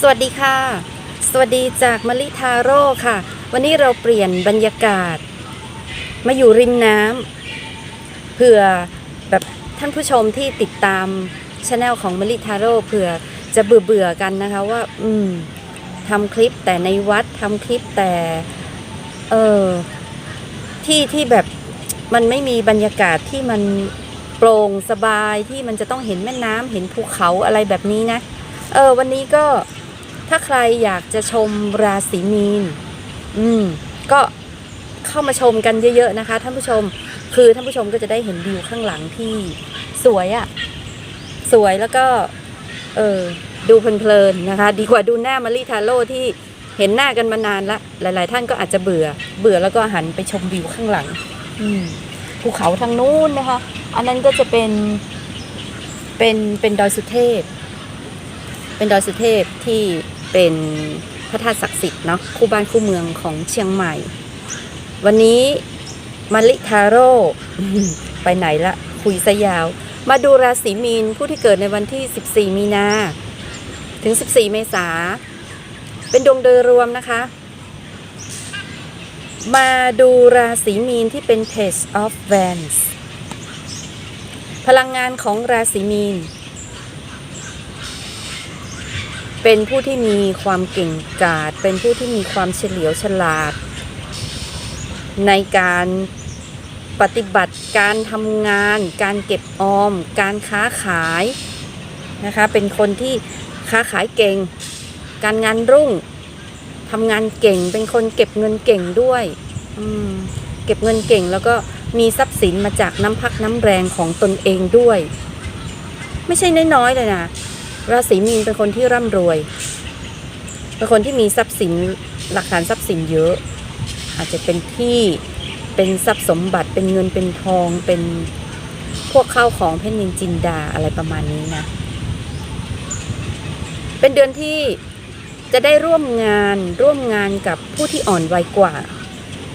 สวัสดีค่ะ สวัสดีจากมะลิทาโร่ค่ะ วันนี้เราเปลี่ยนบรรยากาศ มาอยู่ริมน้ำเผื่อแบบท่านผู้ชมที่ติดตามช anel ของมะลิทาโร่เผื่อจะเบื่อเบื่อๆกันนะคะว่า อืมทำคลิปแต่ในวัดทำคลิปแต่ เออที่ที่แบบมันไม่มีบรรยากาศที่มันโปร่งสบายที่มันจะต้องเห็นแม่น้ำเห็นภูเขาอะไรแบบนี้นะเออวันนี้ก็ ถ้าใครอยากจะชมราศีมีน อืม ก็เข้ามาชมกันเยอะๆนะคะ ท่านผู้ชม คือท่านผู้ชมก็จะได้เห็นวิวข้างหลังที่สวยอะ่ะ สวยแล้วก็ เออ ดูเพลินๆนะคะ ดีกว่าดูหน้ามารีทาโร่ที่เห็นหน้ากันมานานละ หลายๆ ท่านก็อาจจะเบื่อ เบื่อแล้วก็หันไปชมวิวข้างหลัง อืมภูเขาทางนู้นนะคะ อันนั้นก็จะเป็น เป็น เป็นดอยสุเทพ เป็นดอยสุเทพที่ เป็นพระธาตุศักดิ์สิทธิ์เนาะคู่บ้านคู่เมืองของเชียงใหม่ วันนี้มาลิทาโร่ไปไหนละคุยซะยาว มาดูราศีมีนผู้ที่เกิดในวันที่ 14 มีนา ถึง 14 เมษา เป็นดวงโดยรวมนะคะ มาดูราศีมีนที่เป็น Page of Wands พลังงานของราศีมีน เป็นผู้ที่มีความเก่งกาจเป็นผู้ที่มีความเฉลียวฉลาด ในการปฏิบัติการทำงาน การเก็บออม การค้าขายนะคะเป็นคนที่ค้าขายเก่ง การงานรุ่งทำงานเก่ง เป็นคนเก็บเงินเก่งด้วยเก็บเงินเก่งแล้วก็มีทรัพย์สินมาจากน้ำพักน้ำแรงของตนเองด้วย ไม่ใช่น้อยๆเลยนะ ราศีมีนเป็นคนที่ร่ำรวย เป็นคนที่มีทรัพย์สินหลักฐานทรัพย์สินเยอะ อาจจะเป็นที่เป็นทรัพย์สมบัติเป็นเงินเป็นทองเป็นพวกข้าวของเพชรนินจินดาอะไรประมาณนี้นะ เป็นเดือนที่จะได้ร่วมงานร่วมงานกับผู้ที่อ่อนวัยกว่า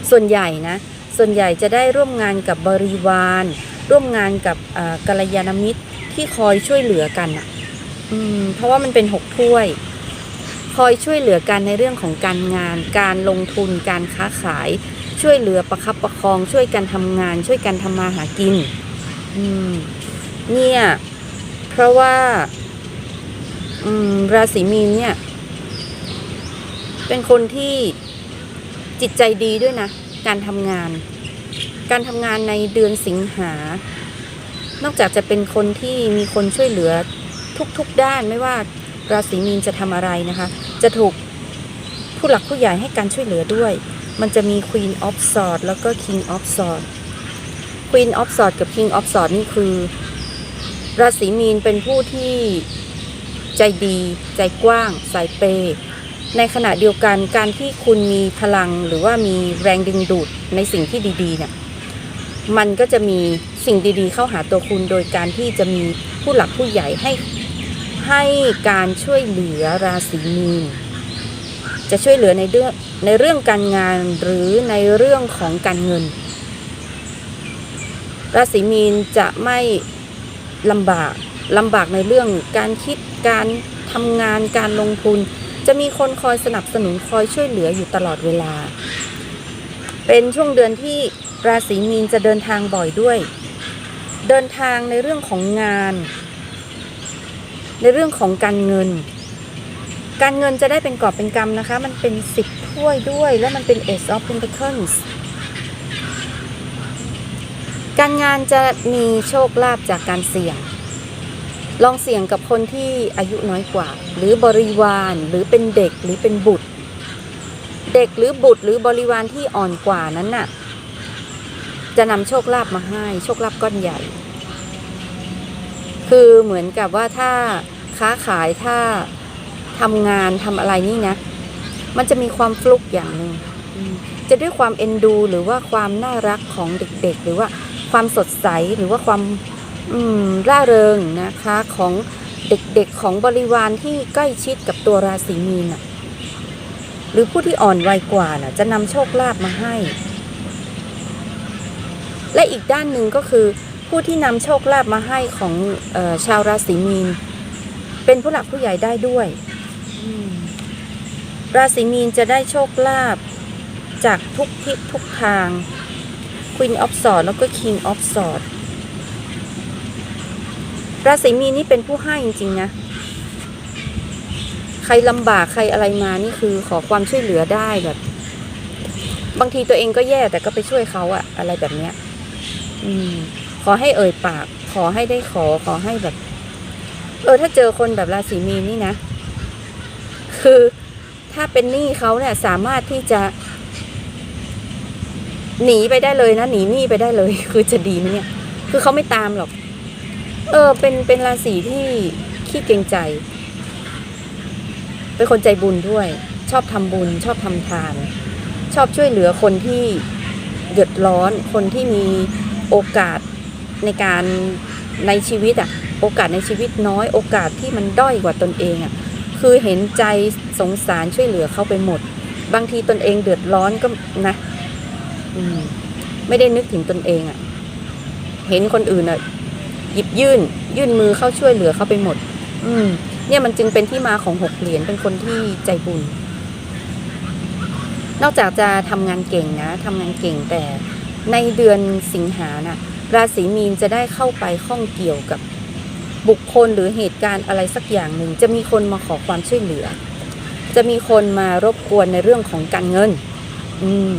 ส่วนใหญ่นะ ส่วนใหญ่จะได้ร่วมงานกับบริวาร ร่วมงานกับอ่ากัลยาณมิตรที่คอยช่วยเหลือกันอะ อืมเพราะว่ามันเป็นหกถ้วย คอยช่วยเหลือกันในเรื่องของการงาน การลงทุน การค้าขาย ช่วยเหลือประคับประคอง ช่วยกันทำงาน ช่วยกันทำมาหากิน อืม เนี่ย เพราะว่า อืม ราศีมีนเนี่ย เป็นคนที่จิตใจดีด้วยนะ การทำงาน การทำงานในเดือนสิงหา นอกจากจะเป็นคนที่มีคนช่วยเหลือ ทุกๆด้านไม่ว่าราศีมีนจะทำอะไรนะคะ จะถูกผู้หลักผู้ใหญ่ให้การช่วยเหลือด้วย มันจะมี Queen of Swords แล้วก็ King of Swords Queen of Swords กับ King of Swords นี่คือ ราศีมีนเป็นผู้ที่ใจดี ใจกว้าง สายเปย์ในขณะเดียวกันการที่คุณมีพลังหรือว่ามีแรงดึงดูดในสิ่งที่ดีๆเนี่ยมันก็จะมีสิ่งดีๆ เข้าหาตัวคุณโดยการที่จะมีผู้หลักผู้ใหญ่ให้ ให้การช่วยเหลือราศีมีนจะช่วยเหลือในเรื่องในเรื่องการงานหรือในเรื่องของการเงิน ราศีมีนจะไม่ลำบากลำบากในเรื่องการคิดการทำงานการลงทุน จะมีคนคอยสนับสนุนคอยช่วยเหลืออยู่ตลอดเวลา เป็นช่วงเดือนที่ราศีมีนจะเดินทางบ่อยด้วย เดินทางในเรื่องของงาน ในเรื่องของการเงิน การเงินจะได้เป็นกอบเป็นกำนะคะ มันเป็นสิบถ้วยด้วย และมันเป็น Ace of Pentacles การงานจะมีโชคลาภจากการเสี่ยง ลองเสี่ยงกับคนที่อายุน้อยกว่า หรือบริวาร หรือเป็นเด็ก หรือเป็นบุตร เด็กหรือบุตรหรือบริวารที่อ่อนกว่านั้นน่ะ จะนำโชคลาภมาให้ โชคลาภก้อนใหญ่ คือเหมือนกับว่าถ้าค้าขายถ้าทำงานทำอะไรนี่นะ มันจะมีความฟลุกอย่างหนึ่งจะด้วยความเอ็นดู หรือว่าความน่ารักของเด็กๆ หรือว่าความสดใสหรือว่าความอืมร่าเริงนะคะของเด็กๆของบริวารที่ใกล้ชิดกับตัวราศีมีนน่ะหรือผู้ที่อ่อนวัยกว่าน่ะจะนำโชคลาภมาให้ และอีกด้านหนึ่งก็คือ ผู้ที่นำโชคลาภมาให้ของออชาวราศีมีน เป็นผู้หลักผู้ใหญ่ได้ด้วย ราศีมีนจะได้โชคลาภจากทุกทิศทุกทาง Queen of Swords แล้วก็ King of Swords ราศีมีนนี่เป็นผู้ให้จริงๆนะ ใครลำบากใครอะไรมานี่คือขอความช่วยเหลือได้แบบ บางทีตัวเองก็แย่แต่ก็ไปช่วยเขาอะอะไรแบบเนี้ย อืม ขอให้เอ่ยปาก ขอให้ได้ขอ ขอให้แบบ เออ ถ้าเจอคนแบบราศีมีนนี่นะ คือถ้าเป็นหนี้เขาเนี่ย สามารถที่จะ หนีไปได้เลยนะหนีหนี้ไปได้เลย คือจะดีไหมเนี่ย คือเขาไม่ตามหรอก เออ เป็นเป็นราศีที่ขี้เกรงใจ เป็นคนใจบุญด้วย ชอบทำบุญ ชอบทำทาน ชอบช่วยเหลือคนที่เดือดร้อนคนที่มีโอกาส ในการในชีวิตอะโอกาสในชีวิตน้อยโอกาสที่มันด้อยกว่าตนเองอะคือเห็นใจสงสารช่วยเหลือเขาไปหมด บางทีตนเองเดือดร้อนก็นะมไม่ได้นึกถึงตนเองอะเห็นคนอื่นอะหยิบยื่น ยื่นมือเข้าช่วยเหลือเขาไปหมด อืม เนี่ยมันจึงเป็นที่มาของหกเหรียญเป็นคนที่ใจบุญ นอกจากจะทำงานเก่งนะทำงานเก่งแต่ในเดือนสิงหาน่ะ ราศีมีนจะได้เข้าไปข้องเกี่ยวกับบุคคลหรือเหตุการณ์อะไรสักอย่างหนึ่ง จะมีคนมาขอความช่วยเหลือ จะมีคนมารบกวนในเรื่องของการเงิน อืม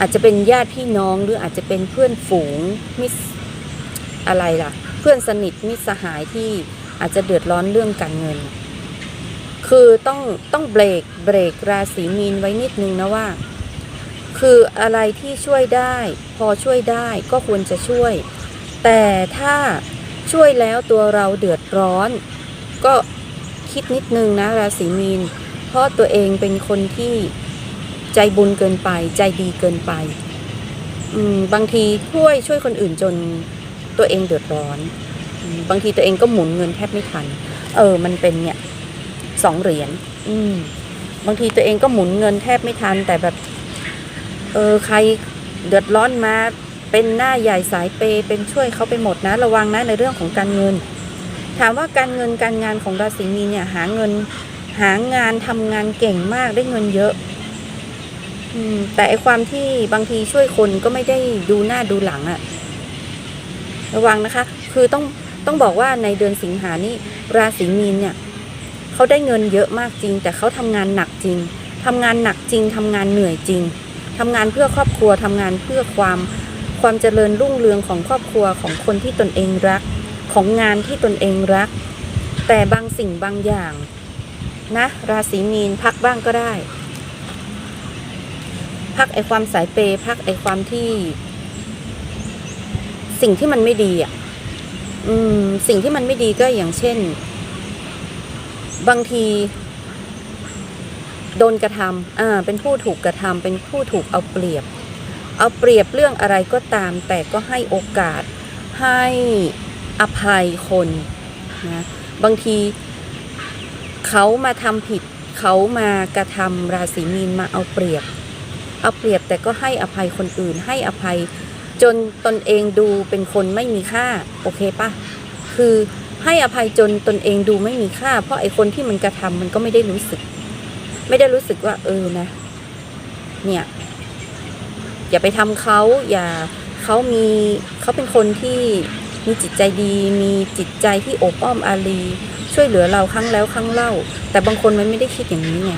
อาจจะเป็นญาติพี่น้องหรืออาจจะเป็นเพื่อนฝูงมิตรอะไรล่ะ เพื่อนสนิทมิสหายที่อาจจะเดือดร้อนเรื่องการเงิน คือต้องต้องเบรกเบรกราศีมีนไว้นิดนึงนะว่า คืออะไรที่ช่วยได้ พอช่วยได้ก็ควรจะช่วย แต่ถ้าช่วยแล้วตัวเราเดือดร้อน ก็คิดนิดนึงนะราศีมีน เพราะตัวเองเป็นคนที่ใจบุญเกินไป ใจดีเกินไปบางทีช่วยช่วยคนอื่นจนตัวเองเดือดร้อน บางทีตัวเองก็หมุนเงินแทบไม่ทัน เออ มันเป็นเนี่ยสองเหรียญบางทีตัวเองก็หมุนเงินแทบไม่ทัน แต่แบบ เออใครเดือดร้อนมาเป็นหน้าใหญ่สายเปเป็นช่วยเขาไปหมดนะ ระวังนะในเรื่องของการเงิน ถามว่าการเงินการงานของราศีมีนเนี่ยหาเงิน หางานทำงานเก่งมากได้เงินเยอะอืมแต่ไอความที่บางทีช่วยคนก็ไม่ได้ดูหน้าดูหลังอะระวังนะคะ คือต้องต้องบอกว่าในเดือนสิงหานี่ราศีมีนเนี่ยเขาได้เงินเยอะมากจริง แต่เขาทำงานหนักจริงทำงานหนักจริงทำงานเหนื่อยจริง ทำงานเพื่อครอบครัวทำงานเพื่อความความเจริญรุ่งเรืองของครอบครัวของคนที่ตนเองรัก ของงานที่ตนเองรัก แต่บางสิ่งบางอย่าง นะ ราศีมีนพักบ้างก็ได้ พักไอความสายเปย์พักไอความที่ สิ่งที่มันไม่ดีอะ อืม สิ่งที่มันไม่ดีก็อย่างเช่น บางที โดนกระทำอ่าเป็นผู้ถูกกระทำเป็นผู้ถูกเอาเปรียบ เอาเปรียบเรื่องอะไรก็ตาม แต่ก็ให้โอกาสให้อภัยคนนะบางทีเขามาทำผิดเขามากระทำราศีมีนมาเอาเปรียบ เอาเปรียบแต่ก็ให้อภัยคนอื่น ให้อภัย จนตนเองดูเป็นคนไม่มีค่าโอเคปะคือให้อภัยจนตนเองดูไม่มีค่า เพราะไอ้คนที่มันกระทำมันก็ไม่ได้รู้สึก ไม่ได้รู้สึกว่า เออนะ เนี่ย อย่าไปทำเขาอย่าเขามีเขาเป็นคนที่มีจิตใจดี มีจิตใจที่โอบอ้อมอารี ช่วยเหลือเราครั้งแล้วครั้งเล่า แต่บางคนมันไม่ได้คิดอย่างนี้ไง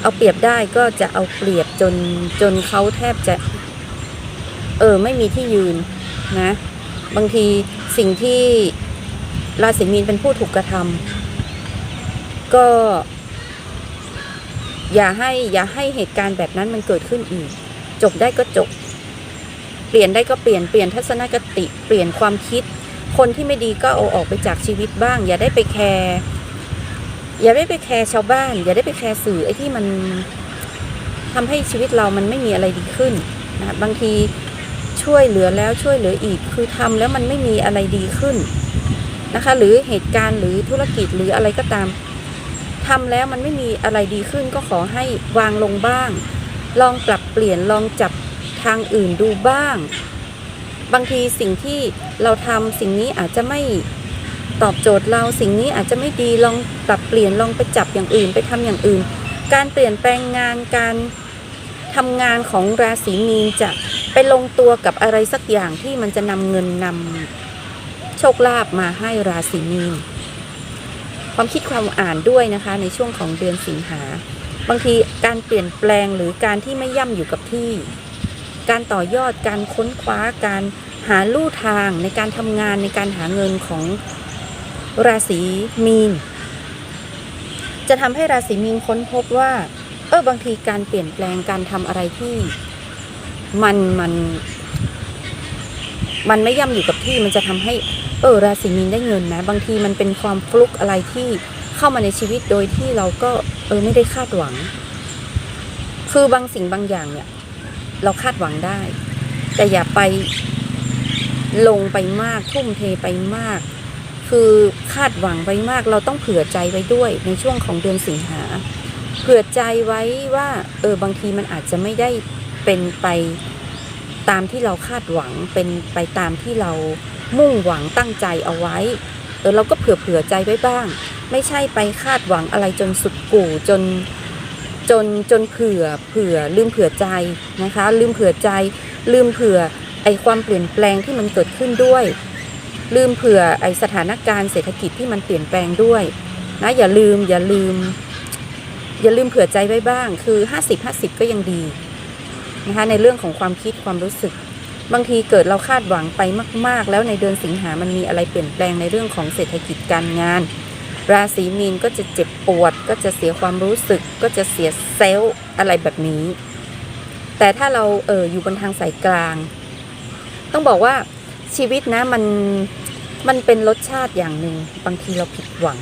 เอาเปรียบได้ก็จะเอาเปรียบจนจนเขาแทบจะ เออ ไม่มีที่ยืนนะ บางทีสิ่งที่ราศีมีนเป็นผู้ถูกกระทำก็ อย่าให้อย่าให้เหตุการณ์แบบนั้นมันเกิดขึ้นอีก จบได้ก็จบ เปลี่ยนได้ก็เปลี่ยนเปลี่ยนทัศนคติ เปลี่ยนความคิด คนที่ไม่ดีก็เอาออกไปจากชีวิตบ้าง อย่าได้ไปแคร์อย่าได้ไปแคร์ชาวบ้าน อย่าได้ไปแคร์สื่อไอ้ที่มันทำให้ชีวิตเรามันไม่มีอะไรดีขึ้นนะบางทีช่วยเหลือแล้วช่วยเหลืออีก คือทำแล้วมันไม่มีอะไรดีขึ้นนะคะ หรือเหตุการณ์หรือธุรกิจหรืออะไรก็ตาม ทำแล้วมันไม่มีอะไรดีขึ้นก็ขอให้วางลงบ้าง ลองปรับเปลี่ยนลองจับทางอื่นดูบ้าง บางทีสิ่งที่เราทำสิ่งนี้อาจจะไม่ตอบโจทย์เราสิ่งนี้อาจจะไม่ดีลองปรับเปลี่ยนลองไปจับอย่างอื่นไปทำอย่างอื่น การเปลี่ยนแปลงงานการทำงานของราศีมีนจะไปลงตัวกับอะไรสักอย่างที่มันจะนำเงินนำโชคลาภมาให้ราศีมีน ความคิดความอ่านด้วยนะคะ ในช่วงของเดือนสิงหา บางทีการเปลี่ยนแปลงหรือการที่ไม่ย่ำอยู่กับที่ การต่อยอดการค้นคว้าการหาลู่ทางในการทำงานในการหาเงินของราศีมีน จะทำให้ราศีมีนค้นพบว่า เออบางทีการเปลี่ยนแปลงการทำอะไรที่มันมัน มันไม่ย่ำอยู่กับที่มันจะทำให้ เออราศีมีนได้เงินนะบางทีมันเป็นความฟลุกอะไรที่เข้ามาในชีวิตโดยที่เราก็เออไม่ได้คาดหวัง คือบางสิ่งบางอย่างเนี่ย เราคาดหวังได้ แต่อย่าไปลงไปมากทุ่มเทไปมาก คือคาดหวังไปมาก เราต้องเผื่อใจไว้ด้วยในช่วงของเดือนสิงหา เผื่อใจไว้ว่าเออบางทีมันอาจจะไม่ได้เป็นไปตามที่เราคาดหวังเป็นไปตามที่เรา มุ่งหวังตั้งใจเอาไว้ เออเราก็เผื่อเผื่อใจไว้บ้าง ไม่ใช่ไปคาดหวังอะไรจนสุดกู่จนจนจนเผื่อเผื่อลืมเผื่อใจนะคะ ลืมเผื่อใจ ลืมเผื่อไอความเปลี่ยนแปลงที่มันเกิดขึ้นด้วย ลืมเผื่อไอสถานการณ์เศรษฐกิจที่มันเปลี่ยนแปลงด้วยนะอย่าลืมอย่าลืม อย่าลืมเผื่อใจไว้บ้าง คือ 50 50 ก็ยังดีนะคะในเรื่องของความคิดความรู้สึก บางทีเกิดเราคาดหวังไปมาก ๆ แล้วในเดือนสิงหามันมีอะไรเปลี่ยนแปลงในเรื่องของเศรษฐกิจการงาน ราศีมีนก็จะเจ็บปวด ก็จะเสียความรู้สึก ก็จะเสียเซลล์อะไรแบบนี้ แต่ถ้าเราเอออยู่บนทางสายกลาง ต้องบอกว่าชีวิตนะมันมันเป็นรสชาติอย่างหนึ่งบางทีเราผิดหวัง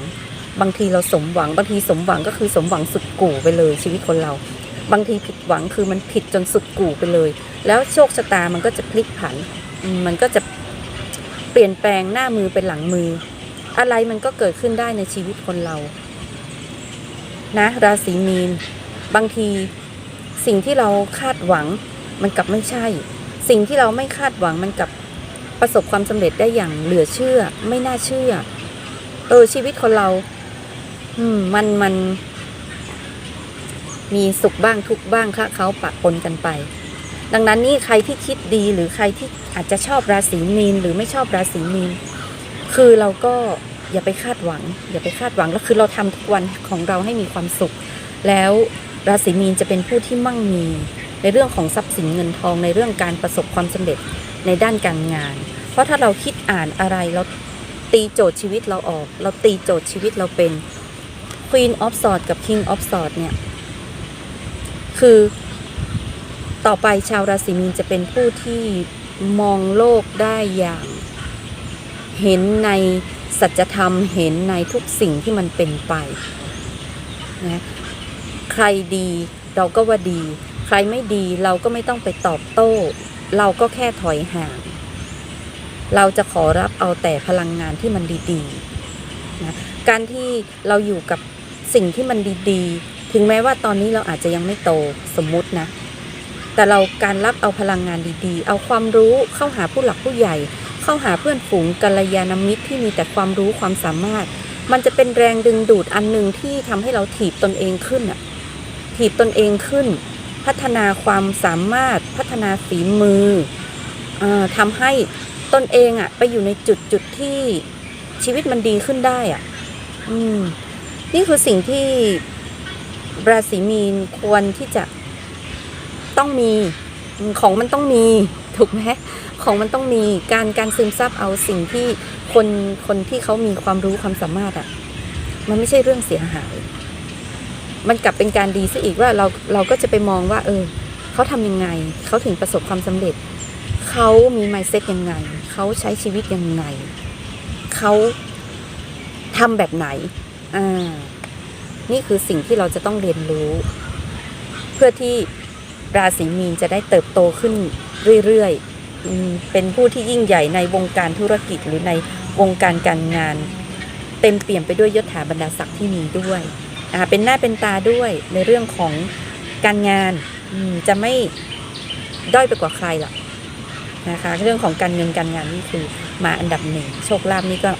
บางทีเราสมหวัง บางทีสมหวังก็คือสมหวังสุดกู่ไปเลยชีวิตคนเรา บางทีผิดหวังคือมันผิดจนสุดกู่ไปเลย แล้วโชคชะตามันก็จะพลิกผัน มันก็จะเปลี่ยนแปลงหน้ามือเป็นหลังมือ อะไรมันก็เกิดขึ้นได้ในชีวิตคนเรา นะ ราศีมีน บางทีสิ่งที่เราคาดหวังมันกลับไม่ใช่ สิ่งที่เราไม่คาดหวังมันกลับประสบความสำเร็จได้อย่างเหลือเชื่อ ไม่น่าเชื่อ เออชีวิตคนเรา อืม มันมัน มีสุขบ้างทุกบ้างคละเขาปะปนกันไป ดังนั้นนี่ใครที่คิดดีหรือใครที่อาจจะชอบราศีมีนหรือไม่ชอบราศีมีน คือเราก็อย่าไปคาดหวัง อย่าไปคาดหวังแล้วคือเราทำทุกวันของเราให้มีความสุข แล้วราศีมีนจะเป็นผู้ที่มั่งมีในเรื่องของทรัพย์สินเงินทองในเรื่องการประสบความสำเร็จในด้านการงาน เพราะถ้าเราคิดอ่านอะไรเราตีโจทย์ชีวิตเราออก เราตีโจทย์ชีวิตเราเป็น Queen of Swords กับ King of Swords เนี่ย คือ ต่อไปชาวราศีมีนจะเป็นผู้ที่มองโลกได้อย่าง เห็นในสัจธรรมเห็นในทุกสิ่งที่มันเป็นไปนะใครดีเราก็ว่าดี ใครไม่ดีเราก็ไม่ต้องไปตอบโต้ เราก็แค่ถอยห่าง เราจะขอรับเอาแต่พลังงานที่มันดีๆนะการที่เราอยู่กับสิ่งที่มันดีๆ ถึงแม้ว่าตอนนี้เราอาจจะยังไม่โตสมมุตินะ แต่เราการรับเอาพลังงานดีๆ เอาความรู้เข้าหาผู้หลักผู้ใหญ่ เข้าหาเพื่อนฝูงกัลยาณมิตรที่มีแต่ความรู้ความสามารถ มันจะเป็นแรงดึงดูดอันหนึ่งที่ทำให้เราถีบตนเองขึ้นอะถีบตนเองขึ้น พัฒนาความสามารถพัฒนาฝีมืออาทำให้ตนเองอะไปอยู่ในจุดจุดที่ชีวิตมันดีขึ้นได้อะอืมนี่คือสิ่งที่ราศีมีนควรที่จะ ต้องมีของมันต้องมีถูกไหมของมันต้องมีการการซึมซับเอาสิ่งที่คนคนที่เขามีความรู้ความสามารถอะ่ะมันไม่ใช่เรื่องเสียหาย มันกลับเป็นการดีซะอีกว่าเราเราก็จะไปมองว่า เออเขาทำยังไง เขาถึงประสบความสำเร็จ เขามี mindset ยังไง เขาใช้ชีวิตยังไง เขาทำแบบไหนอ่านี่คือสิ่งที่เราจะต้องเรียนรู้ เพื่อที่ ราศีมีนจะได้เติบโตขึ้นเรื่อยๆ เป็นผู้ที่ยิ่งใหญ่ในวงการธุรกิจหรือในวงการการงาน เต็มเปี่ยมไปด้วยยศถาบรรดาศักดิ์ที่มีด้วยเป็นหน้าเป็นตาด้วยในเรื่องของการงานจะไม่ด้อยไปกว่าใครหรอกนะคะเรื่องของการเงินการงานนี่คือมาอันดับหนึ่งโชคลาภนี่ก็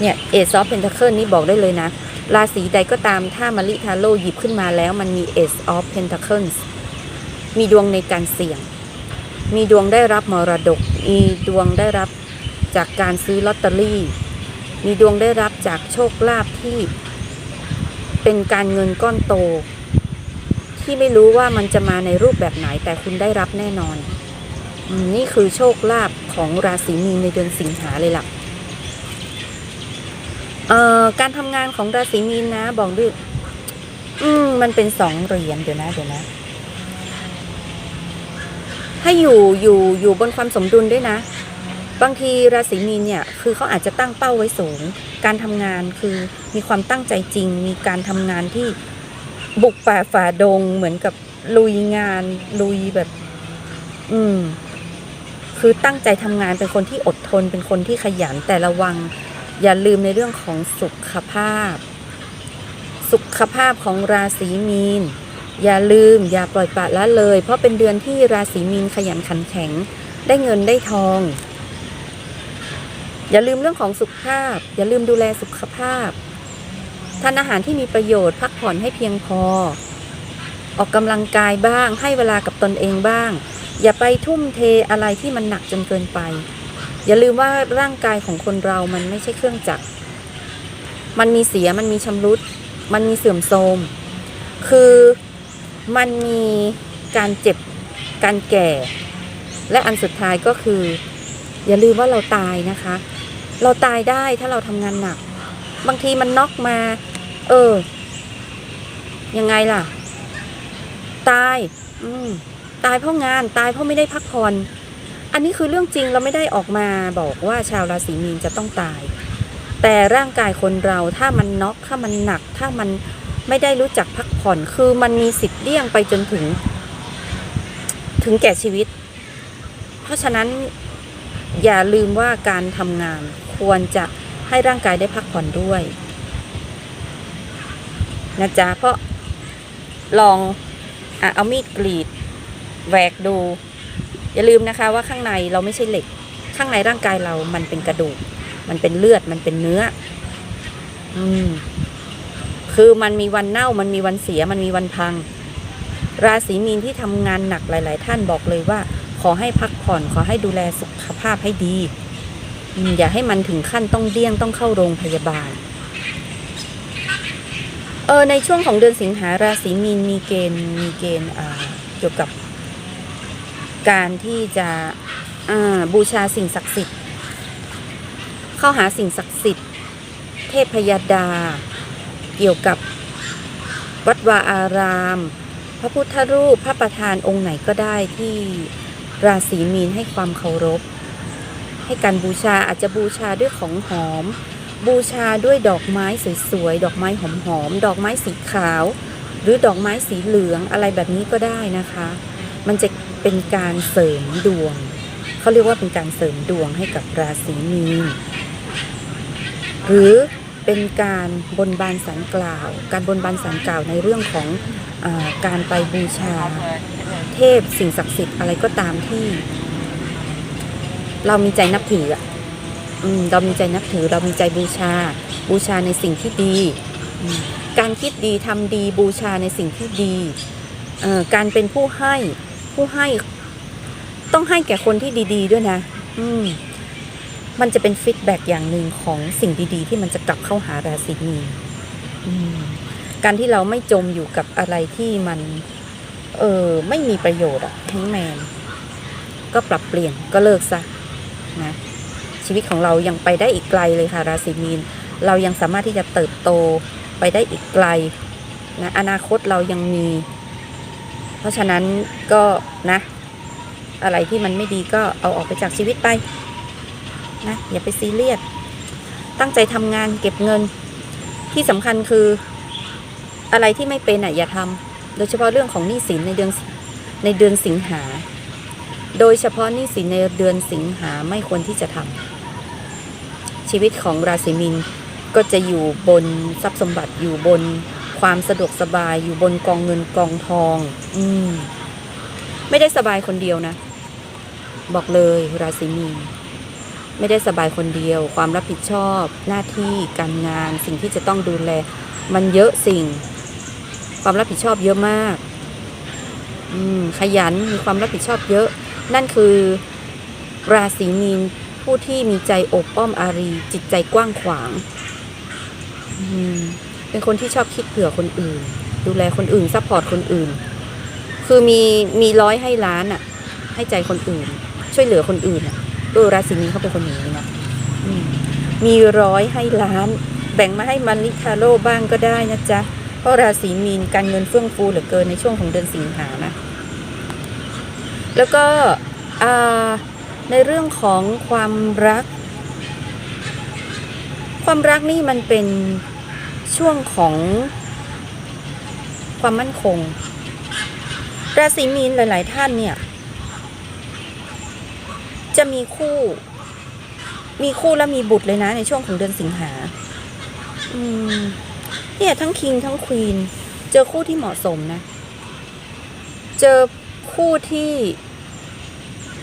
เนี่ยเอซอฟเพนท c เคิลนี่บอกได้เลยนะ ราศีใดก็ตามถ้ามาริทาโร่หยิบขึ้นมาแล้วมันมีเอ e of Pentacles มีดวงในการเสี่ยง มีดวงได้รับมรดก มีดวงได้รับจากการซื้อลอตเตอรี่ มีดวงได้รับจากโชคลาภที่ เป็นการเงินก้อนโต ที่ไม่รู้ว่ามันจะมาในรูปแบบไหนแต่คุณได้รับแน่นอน นี่คือโชคลาภของราศีมีนในเดือนสิงหาเลยล่ะการทำงานของราศีมีนนะ บอกด้วยอืมมันเป็นสองเหรียญเดี๋ยวนะเดี๋ยวนะ ให้อยู่อยู่อยู่บนความสมดุลด้วยนะ บางทีราศีมีนเนี่ยคือเขาอาจจะตั้งเป้าไว้สูง การทำงานคือมีความตั้งใจจริง มีการทำงานที่บุกป่าฝ่าดงเหมือนกับลุยงานลุยแบบ อืม คือตั้งใจทำงานเป็นคนที่อดทน เป็นคนที่ขยันแต่ระวัง อย่าลืมในเรื่องของสุขภาพ สุขภาพของราศีมีน อย่าลืมอย่าปล่อยปละละเลย เพราะเป็นเดือนที่ราศีมีนขยันขันแข็ง ได้เงินได้ทอง อย่าลืมเรื่องของสุขภาพ อย่าลืมดูแลสุขภาพทานอาหารที่มีประโยชน์พักผ่อนให้เพียงพอ ออกกำลังกายบ้าง ให้เวลากับตนเองบ้าง อย่าไปทุ่มเทอะไรที่มันหนักจนเกินไป อย่าลืมว่าร่างกายของคนเรามันไม่ใช่เครื่องจักร มันมีเสียมันมีชำรุด มันมีเสื่อมโทรมคือ มันมีการเจ็บการแก่ และอันสุดท้ายก็คือ อย่าลืมว่าเราตายนะคะ เราตายได้ถ้าเราทำงานหนัก บางทีมันน็อกมา เออ ยังไงล่ะ ตาย อืมตายเพราะงานตายเพราะไม่ได้พักผ่อนอันนี้คือเรื่องจริงเราไม่ได้ออกมาบอกว่าชาวราศีมีนจะต้องตาย แต่ร่างกายคนเราถ้ามันน็อกถ้ามันหนัก ถ้ามัน ไม่ได้รู้จักพักผ่อนคือมันมีสิทธิ์เลี่ยงไปจนถึง ถึงแก่ชีวิต เพราะฉะนั้นอย่าลืมว่าการทำงานควรจะให้ร่างกายได้พักผ่อนด้วยนะจ๊ะเพราะลองอะเอามีดกรีดแหวกดู อย่าลืมนะคะว่าข้างในเราไม่ใช่เหล็ก ข้างในร่างกายเรามันเป็นกระดูก มันเป็นเลือดมันเป็นเนื้อ อืม คือมันมีวันเน่ามันมีวันเสียมันมีวันพัง ราศีมีนที่ทำงานหนักหลาย ๆ ท่านบอกเลยว่า ขอให้พักผ่อนขอให้ดูแลสุขภาพให้ดี อย่าให้มันถึงขั้นต้องเดี้ยงต้องเข้าโรงพยาบาลเออในช่วงของเดือนสิงหาราศีมีนมีเกณฑ์มีเกณฑ์อ่าเกี่ยวกับ การที่จะอ่าบูชาสิ่งศักดิ์สิทธิ์ เข้าหาสิ่งศักดิ์สิทธิ์ เทพยดา กี่ยวกับวัดวาอาราม พระพุทธรูปพระประธานองค์ไหนก็ได้ที่ราศีมีนให้ความเคารพ ให้การบูชาอาจจะบูชาด้วยของหอม บูชาด้วยดอกไม้สวยๆดอกไม้หอมๆดอกไม้สีขาว หรือดอกไม้สีเหลืองอะไรแบบนี้ก็ได้นะคะ มันจะเป็นการเสริมดวงเขาเรียกว่าเป็นการเสริมดวงให้กับราศีมีนหรือ เป็นการบนบานสารกล่าว การบนบานสารกล่าวในเรื่องของอการไปบูชา เทพสิ่งศักดิ์สิทธิ์อะไรก็ตามที่ เรามีใจนับถืออะอืมเรามีใจนับถือเรามีใจบูชา บูชาในสิ่งที่ดี การคิดดีทำดีบูชาในสิ่งที่ดี การเป็นผู้ให้ผู้ให้ต้องให้แก่คนที่ดี ๆ ด้วยนะ อืม มันจะเป็นฟีดแบ็กอย่างหนึ่งของสิ่งดีๆ ที่มันจะกลับเข้าหาราศีมีนการที่เราไม่จมอยู่กับอะไรที่มัน เออไม่มีประโยชน์อะแฮงแมน ก็ปรับเปลี่ยนก็เลิกซะนะชีวิตของเรายังไปได้อีกไกลเลยค่ะ ราศีมีน เรายังสามารถที่จะเติบโตไปได้อีกไกลนะอนาคตเรายังมี เพราะฉะนั้นก็นะ อะไรที่มันไม่ดีก็เอาออกไปจากชีวิตไป นะอย่าไปซีเรียสตั้งใจทำงานเก็บเงิน ที่สำคัญคืออะไรที่ไม่เป็นอะอย่าทำโดยเฉพาะเรื่องของหนี้สินในเดือนในเดือนสิงหา โดยเฉพาะหนี้สินในเดือนสิงหาไม่ควรที่จะทำชีวิตของราศีมีนก็จะอยู่บนทรัพย์สมบัติอยู่บนความสะดวกสบายอยู่บนกองเงินกองทอง อืม ไม่ได้สบายคนเดียวนะ บอกเลยราศีมีน ไม่ได้สบายคนเดียว ความรับผิดชอบ หน้าที่การงาน สิ่งที่จะต้องดูแล มันเยอะสิ่ง ความรับผิดชอบเยอะมาก อืมขยันมีความรับผิดชอบเยอะ นั่นคือ ราศีมีนผู้ที่มีใจอบอ้อมอารี จิตใจกว้างขวาง เป็นคนที่ชอบคิดเผื่อคนอื่น ดูแลคนอื่นซัพพอร์ตคนอื่น คือมีมีร้อยให้ล้านอะ ให้ใจคนอื่น ช่วยเหลือคนอื่นอะ เออราศีนี้เขาเป็นคนอย่างนี้นะมีร้อยให้ล้าน แบ่งมาให้มันลิคาโร่บ้างก็ได้นะจ๊ะ เพราะราศีมีนการเงินเฟื่องฟูเหลือเกินในช่วงของเดือนสิงหานะ แล้วก็ในเรื่องของความรัก ความรักนี่มันเป็นช่วงของความมั่นคง ราศีมีนหลาย ๆ ท่านเนี่ย จะมีคู่ มีคู่แล้วมีบุตรเลยนะ ในช่วงของเดือนสิงหา อืม เนี่ยทั้งคิงทั้งควีนเจอคู่ที่เหมาะสมนะ เจอคู่ที่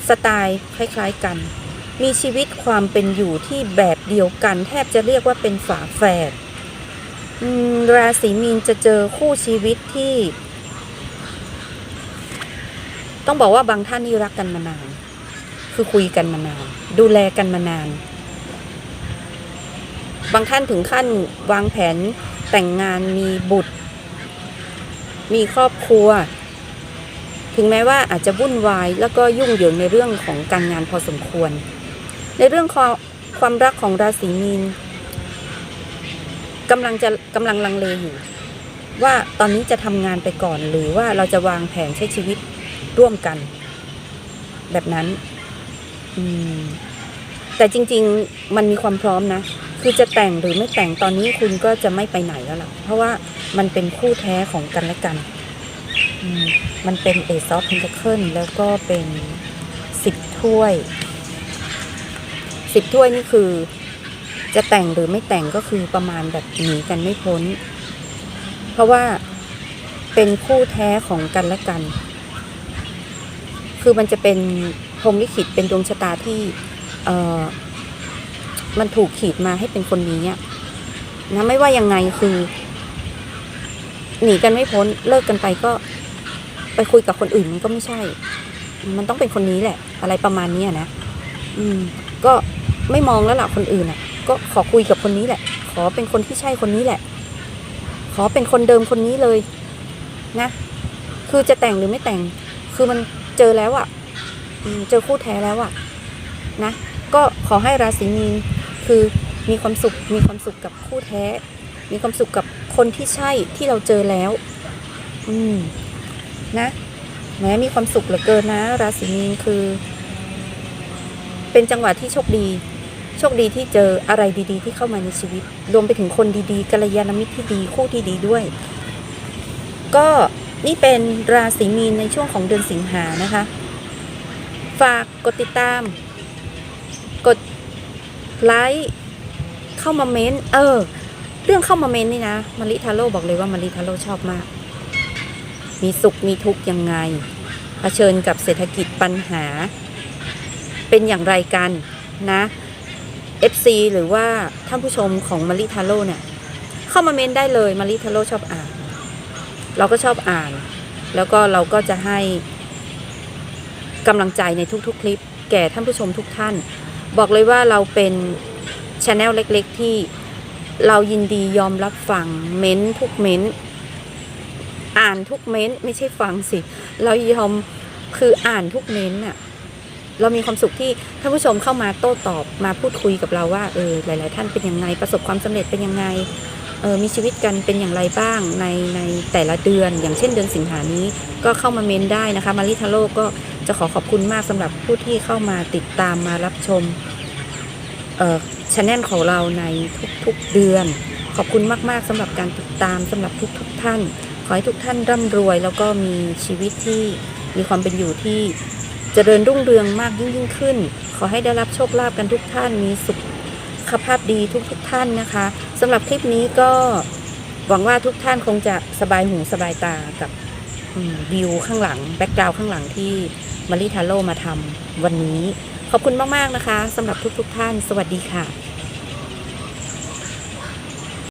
สไตล์คล้ายๆกัน มีชีวิตความเป็นอยู่ที่แบบเดียวกัน แทบจะเรียกว่าเป็นฝาแฝดอืมราศีมีนจะเจอคู่ชีวิตที่ ต้องบอกว่าบางท่านนี่รักกันมานาน คือคุยกันมานาน ดูแลกันมานาน บางท่านถึงขั้นวางแผนแต่งงานมีบุตร มีครอบครัว ถึงแม้ว่าอาจจะวุ่นวายแล้วก็ยุ่งเหยิงในเรื่องของการงานพอสมควร ในเรื่องความความรักของราศีมีนกำลังจะกำลังลังเลอยู่ ว่าตอนนี้จะทำงานไปก่อนหรือว่าเราจะวางแผนใช้ชีวิตร่วมกัน แบบนั้น แต่จริง ๆ มันมีความพร้อมนะ คือจะแต่งหรือไม่แต่งตอนนี้คุณก็จะไม่ไปไหนแล้วล่ะ เพราะว่ามันเป็นคู่แท้ของกันและกันมมันเป็นเอซอฟเพนทเคิลแล้วก็เป็นสิบถ้วยสิบถ้วยนี่คือ จะแต่งหรือไม่แต่งก็คือประมาณแบบหนีกันไม่พ้น เพราะว่าเป็นคู่แท้ของกันและกัน คือมันจะเป็น พรหมลิขิตเป็นดวงชะตาที่เออมันถูกขีดมาให้เป็นคนนี้นะไม่ว่ายังไงคือ หนีกันไม่พ้นเลิกกันไปก็ ไปคุยกับคนอื่นมันก็ไม่ใช่ มันต้องเป็นคนนี้แหละ อะไรประมาณนี้นะอืม ก็ไม่มองแล้วล่ะคนอื่นอะ ก็ขอคุยกับคนนี้แหละ ขอเป็นคนที่ใช่คนนี้แหละ ขอเป็นคนเดิมคนนี้เลย นะ คือจะแต่งหรือไม่แต่ง คือมันเจอแล้วอะ เจอคู่แท้แล้วอะนะ ก็ขอให้ราศีมีนคือมีความสุขมีความสุขกับคู่แท้ มีความสุขกับคนที่ใช่ที่เราเจอแล้ว อืมนะ แม้มีความสุขเหลือเกินนะ ราศีมีนคือ เป็นจังหวะที่โชคดี โชคดีที่เจออะไรดี ๆ ที่เข้ามาในชีวิต รวมไปถึงคนดีๆกัลยาณมิตรที่ดีคู่ที่ดีด้วย ก็นี่เป็นราศีมีนในช่วงของเดือนสิงหานะคะ ฝากกดติดตาม กดไลค์เข้ามาเม้นเออ เรื่องเข้ามาเม้นนี่นะมาริทาโร่บอกเลยว่ามาริทาโร่ชอบมาก มีสุขมีทุกข์ยังไงเผชิญกับเศรษฐกิจปัญหา เป็นอย่างไรกันนะ FC หรือว่าท่านผู้ชมของมาริทาโร่เนี่ย เข้ามาเม้นได้เลยมาริทาโร่ชอบอ่าน เราก็ชอบอ่าน แล้วก็เราก็จะให้ กำลังใจในทุกๆ คลิป แก่ท่านผู้ชมทุกท่าน บอกเลยว่าเราเป็นช anel เล็กๆ ที่เรายินดียอมรับฟังเม้นทุกเม้น อ่านทุกเม้นต์ไม่ใช่ฟังสิ เรายอมคืออ่านทุกเม้นต์น่ะเรามีความสุขที่ท่านผู้ชมเข้ามาโต้ตอบมาพูดคุยกับเราว่าเออหลาย ๆ ท่านเป็นยังไง ประสบความสำเร็จเป็นยังไงเออมีชีวิตกันเป็นอย่างไรบ้างในในแต่ละเดือน อย่างเช่นเดือนสิงหานี้ก็เข้ามาเม้นได้นะคะมาริทาโลก็ จะขอขอบคุณมากสำหรับผู้ที่เข้ามาติดตามมารับชมเอ่อช anel ของเราในทุกๆเดือน ขอบคุณมากๆสำหรับการติดตามสำหรับทุกๆท่าน ขอให้ทุกท่านร่ำรวย แล้วก็มีชีวิตที่มีความเป็นอยู่ที่จเจริญรุ่งเรืองมากยิ่งยิ่งขึ้น ขอให้ได้รับโชคลาภกันทุกท่านมีสุขภาพดีทุกๆท่านนะคะสำหรับคลิปนี้ก็หวังว่าทุกท่านคงจะสบายหูสบายตากับวิวข้างหลัง แบ็กกราวข้างหลังที่ มาริทาโร่มาทำวันนี้ ขอบคุณมาก ๆ นะคะสำหรับทุก ๆ ท่าน สวัสดีค่ะ